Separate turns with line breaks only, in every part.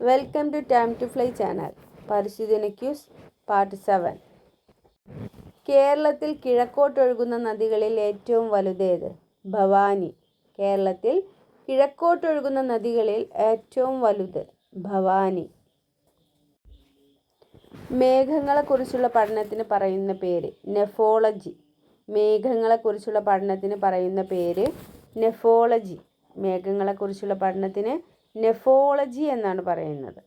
Welcome to Time to Fly channel പരിശുദ്ധന ക്യൂസ് part seven കേരളത്തിൽ കിഴക്കോട്ടൊഴുകുന്ന നദികളിൽ ഏറ്റവും വലുതേത്? ഭവാനി. കേരളത്തിൽ കിഴക്കോട്ടൊഴുകുന്ന നദികളിൽ ഏറ്റവും വലുത് ഭവാനി. മേഘങ്ങളെക്കുറിച്ചുള്ള പഠനത്തിന് പറയുന്ന പേര് നെഫോളജി. മേഘങ്ങളെക്കുറിച്ചുള്ള പഠനത്തിന് പറയുന്ന പേര് നെഫോളജി. മേഘങ്ങളെക്കുറിച്ചുള്ള പഠനത്തിന് നെഫോളജി എന്നാണ് പറയുന്നത്.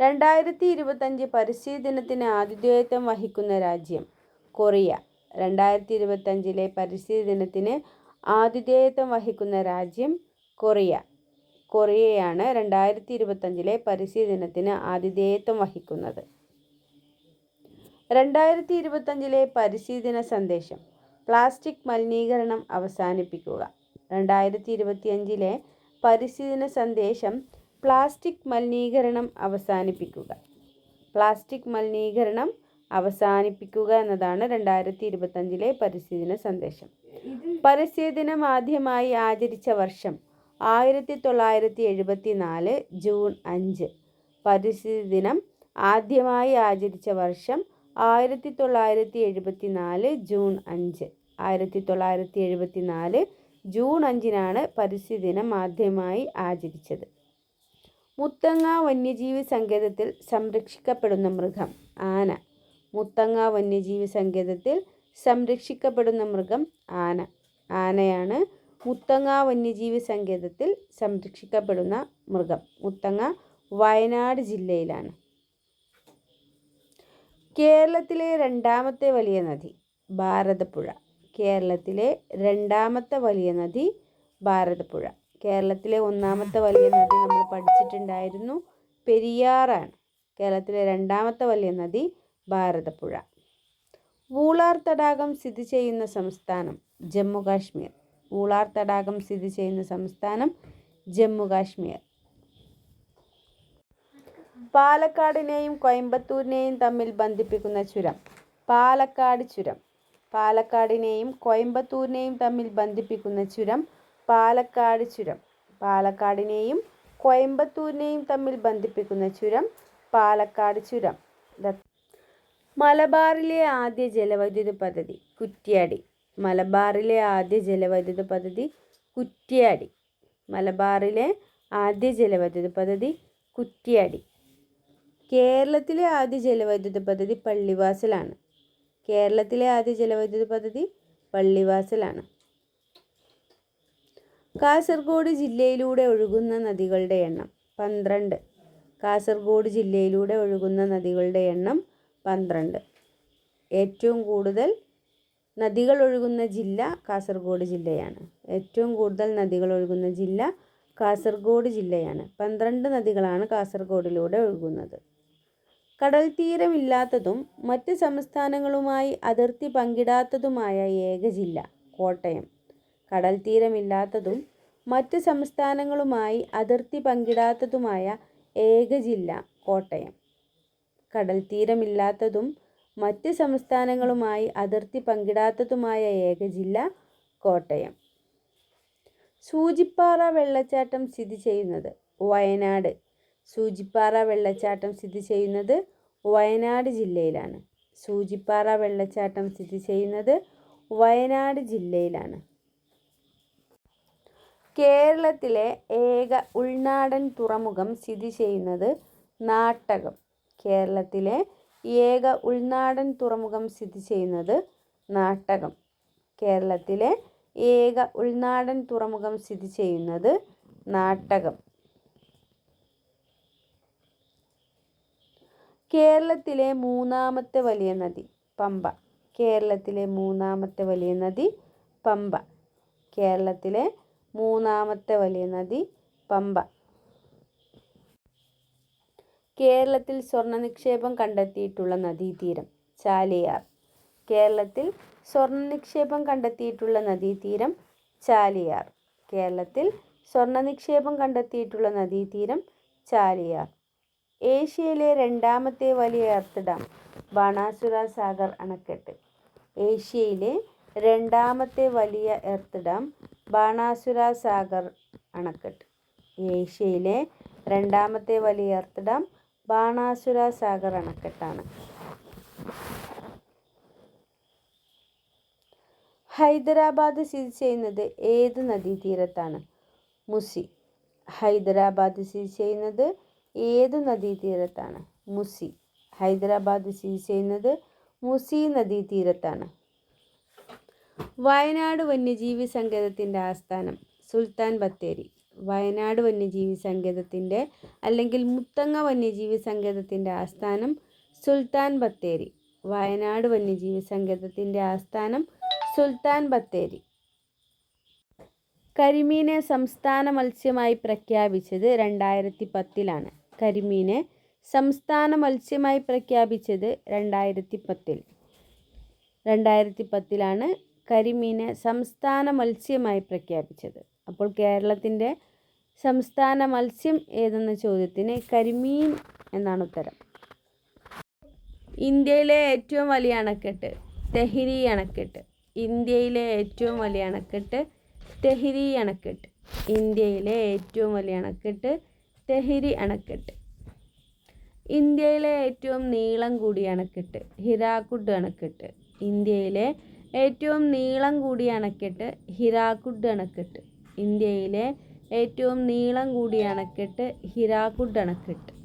രണ്ടായിരത്തി ഇരുപത്തഞ്ച് പരിസ്ഥിതി ദിനത്തിന് ആതിഥേയത്വം വഹിക്കുന്ന രാജ്യം കൊറിയ. രണ്ടായിരത്തി ഇരുപത്തഞ്ചിലെ പരിസ്ഥിതി ദിനത്തിന് ആതിഥേയത്വം വഹിക്കുന്ന രാജ്യം കൊറിയ. കൊറിയയാണ് രണ്ടായിരത്തി ഇരുപത്തഞ്ചിലെ പരിസ്ഥിതി ദിനത്തിന് ആതിഥേയത്വം വഹിക്കുന്നത്. രണ്ടായിരത്തി ഇരുപത്തഞ്ചിലെ പരിസ്ഥിതി ദിന സന്ദേശം. പ്ലാസ്റ്റിക് മലിനീകരണം അവസാനിപ്പിക്കുക. രണ്ടായിരത്തി ഇരുപത്തിയഞ്ചിലെ ദിന സന്ദേശം പ്ലാസ്റ്റിക് മലിനീകരണം അവസാനിപ്പിക്കുക. പ്ലാസ്റ്റിക് മലിനീകരണം അവസാനിപ്പിക്കുക എന്നതാണ് രണ്ടായിരത്തി ഇരുപത്തഞ്ചിലെ പരിസ്ഥിതി സന്ദേശം. പരിസ്ഥിതി ദിനം ആദ്യമായി ആചരിച്ച വർഷം ആയിരത്തി തൊള്ളായിരത്തി എഴുപത്തി നാല് ജൂൺ അഞ്ച്. പരിസ്ഥിതി ദിനം ആദ്യമായി ആചരിച്ച വർഷം ആയിരത്തി തൊള്ളായിരത്തി എഴുപത്തി നാല് ജൂൺ അഞ്ച്. ആയിരത്തി തൊള്ളായിരത്തി എഴുപത്തി നാല് ജൂൺ അഞ്ചിനാണ് പരിസ്ഥിതി ദിനം ആദ്യമായി ആചരിച്ചത്. മുത്തങ്ങ വന്യജീവി സങ്കേതത്തിൽ സംരക്ഷിക്കപ്പെടുന്ന മൃഗം ആന. മുത്തങ്ങ വന്യജീവി സങ്കേതത്തിൽ സംരക്ഷിക്കപ്പെടുന്ന മൃഗം ആന. ആനയാണ് മുത്തങ്ങ വന്യജീവി സങ്കേതത്തിൽ സംരക്ഷിക്കപ്പെടുന്ന മൃഗം. മുത്തങ്ങ വയനാട് ജില്ലയിലാണ്. കേരളത്തിലെ രണ്ടാമത്തെ വലിയ നദി ഭാരതപ്പുഴ. കേരളത്തിലെ രണ്ടാമത്തെ വലിയ നദി ഭാരതപ്പുഴ. കേരളത്തിലെ ഒന്നാമത്തെ വലിയ നദി നമ്മൾ പഠിച്ചിട്ടുണ്ടായിരുന്നു പെരിയാറാണ്. കേരളത്തിലെ രണ്ടാമത്തെ വലിയ നദി ഭാരതപ്പുഴ. വൂളാർ തടാകം സ്ഥിതി ചെയ്യുന്ന സംസ്ഥാനം ജമ്മു കാശ്മീർ വൂളാർ തടാകം സ്ഥിതി ചെയ്യുന്ന സംസ്ഥാനം ജമ്മു കാശ്മീർ പാലക്കാടിനെയും കോയമ്പത്തൂരിനെയും തമ്മിൽ ബന്ധിപ്പിക്കുന്ന ചുരം. പാലക്കാട് ചുരം. പാലക്കാടിനെയും കോയമ്പത്തൂരിനെയും തമ്മിൽ ബന്ധിപ്പിക്കുന്ന ചുരം പാലക്കാട് ചുരം. പാലക്കാടിനെയും കോയമ്പത്തൂരിനെയും തമ്മിൽ ബന്ധിപ്പിക്കുന്ന ചുരം പാലക്കാട് ചുരം. മലബാറിലെ ആദ്യ ജലവൈദ്യുത പദ്ധതി കുറ്റ്യാടി. മലബാറിലെ ആദ്യ ജലവൈദ്യുത പദ്ധതി കുറ്റ്യാടി. മലബാറിലെ ആദ്യ ജലവൈദ്യുത പദ്ധതി കുറ്റ്യാടി. കേരളത്തിലെ ആദ്യ ജലവൈദ്യുത പദ്ധതി പള്ളിവാസലാണ്. കേരളത്തിലെ ആദ്യ ജലവൈദ്യുത പദ്ധതി പള്ളിവാസലാണ്. കാസർഗോഡ് ജില്ലയിലൂടെ ഒഴുകുന്ന നദികളുടെ എണ്ണം പന്ത്രണ്ട്. കാസർഗോഡ് ജില്ലയിലൂടെ ഒഴുകുന്ന നദികളുടെ എണ്ണം പന്ത്രണ്ട്. ഏറ്റവും കൂടുതൽ നദികൾ ഒഴുകുന്ന ജില്ല കാസർഗോഡ് ജില്ലയാണ്. ഏറ്റവും കൂടുതൽ നദികൾ ഒഴുകുന്ന ജില്ല കാസർഗോഡ് ജില്ലയാണ്. പന്ത്രണ്ട് നദികളാണ് കാസർഗോഡിലൂടെ ഒഴുകുന്നത്. കടൽ തീരമില്ലാത്തതും മറ്റ് സംസ്ഥാനങ്ങളുമായി അതിർത്തി പങ്കിടാത്തതുമായ ഏക ജില്ല കോട്ടയം. കടൽ തീരമില്ലാത്തതും മറ്റ് സംസ്ഥാനങ്ങളുമായി അതിർത്തി പങ്കിടാത്തതുമായ ഏക ജില്ല കോട്ടയം. കടൽ തീരമില്ലാത്തതും മറ്റ് സംസ്ഥാനങ്ങളുമായി അതിർത്തി പങ്കിടാത്തതുമായ ഏക ജില്ല കോട്ടയം. സൂചിപ്പാറ വെള്ളച്ചാട്ടം സ്ഥിതി ചെയ്യുന്നത് വയനാട് സൂചിപ്പാറ വെള്ളച്ചാട്ടം സ്ഥിതി ചെയ്യുന്നത് വയനാട് ജില്ലയിലാണ്. സൂചിപ്പാറ വെള്ളച്ചാട്ടം സ്ഥിതി ചെയ്യുന്നത് വയനാട് ജില്ലയിലാണ്. കേരളത്തിലെ ഏക ഉൾനാടൻ തുറമുഖം സ്ഥിതി ചെയ്യുന്നത് നാട്ടകം. കേരളത്തിലെ ഏക ഉൾനാടൻ തുറമുഖം സ്ഥിതി ചെയ്യുന്നത് നാട്ടകം. കേരളത്തിലെ ഏക ഉൾനാടൻ തുറമുഖം സ്ഥിതി ചെയ്യുന്നത് നാട്ടകം. കേരളത്തിലെ മൂന്നാമത്തെ വലിയ നദി പമ്പ. കേരളത്തിലെ മൂന്നാമത്തെ വലിയ നദി പമ്പ. കേരളത്തിലെ മൂന്നാമത്തെ വലിയ നദി പമ്പ. കേരളത്തിൽ സ്വർണ നിക്ഷേപം കണ്ടെത്തിയിട്ടുള്ള നദീതീരം ചാലിയാർ. കേരളത്തിൽ സ്വർണ നിക്ഷേപം കണ്ടെത്തിയിട്ടുള്ള നദീതീരം ചാലിയാർ. കേരളത്തിൽ സ്വർണ നിക്ഷേപം കണ്ടെത്തിയിട്ടുള്ള നദീതീരം ചാലിയാർ. ഏഷ്യയിലെ രണ്ടാമത്തെ വലിയ എർത്ത് ഡാം ബാണാസുര സാഗർ അണക്കെട്ട്. ഏഷ്യയിലെ രണ്ടാമത്തെ വലിയ എർത്ത് ഡാം ബാണാസുര സാഗർ അണക്കെട്ട്. ഏഷ്യയിലെ രണ്ടാമത്തെ വലിയ എർത്ത് ഡാം ബാണാസുര സാഗർ അണക്കെട്ടാണ്. ഹൈദരാബാദ് സ്ഥിതി ചെയ്യുന്നത് ഏത് നദീതീരത്താണ്? മുസി. ഹൈദരാബാദ് സ്ഥിതി ചെയ്യുന്നത് ഏത് നദീതീരത്താണ്? മുസി. ഹൈദരാബാദ് സ്ഥിതി ചെയ്യുന്നത് മുസി നദീതീരത്താണ്. വയനാട് വന്യജീവി സങ്കേതത്തിന്റെ ആസ്ഥാനം സുൽത്താൻ ബത്തേരി. വയനാട് വന്യജീവി സങ്കേതത്തിന്റെ അല്ലെങ്കിൽ മുത്തങ്ങ വന്യജീവി സങ്കേതത്തിന്റെ ആസ്ഥാനം സുൽത്താൻ ബത്തേരി. വയനാട് വന്യജീവി സങ്കേതത്തിന്റെ ആസ്ഥാനം സുൽത്താൻ ബത്തേരി. കരിമീനെ സംസ്ഥാന മത്സ്യമായി പ്രഖ്യാപിച്ചത് രണ്ടായിരത്തി പത്തിലാണ്. കരിമീനെ സംസ്ഥാന മത്സ്യമായി പ്രഖ്യാപിച്ചത് രണ്ടായിരത്തി പത്തിൽ രണ്ടായിരത്തി പത്തിലാണ് കരിമീനെ സംസ്ഥാന മത്സ്യമായി പ്രഖ്യാപിച്ചത്. അപ്പോൾ കേരളത്തിന്റെ സംസ്ഥാന മത്സ്യം ഏതെന്ന ചോദ്യത്തിന് കരിമീൻ എന്നാണ് ഉത്തരം. ഇന്ത്യയിലെ ഏറ്റവും വലിയ അണക്കെട്ട് തെഹിരി അണക്കെട്ട്. ഇന്ത്യയിലെ ഏറ്റവും വലിയ അണക്കെട്ട് തെഹിരി അണക്കെട്ട്. ഇന്ത്യയിലെ ഏറ്റവും വലിയ അണക്കെട്ട് തെഹിരി അണക്കെട്ട്. ഇന്ത്യയിലെ ഏറ്റവും നീളം കൂടിയ അണക്കെട്ട് ഹിരാക്കുഡ് അണക്കെട്ട്. ഇന്ത്യയിലെ ഏറ്റവും നീളം കൂടിയ അണക്കെട്ട് ഹിരാക്കുഡ് അണക്കെട്ട്. ഇന്ത്യയിലെ ഏറ്റവും നീളം കൂടിയ അണക്കെട്ട് ഹിരാക്കുഡ് അണക്കെട്ട്.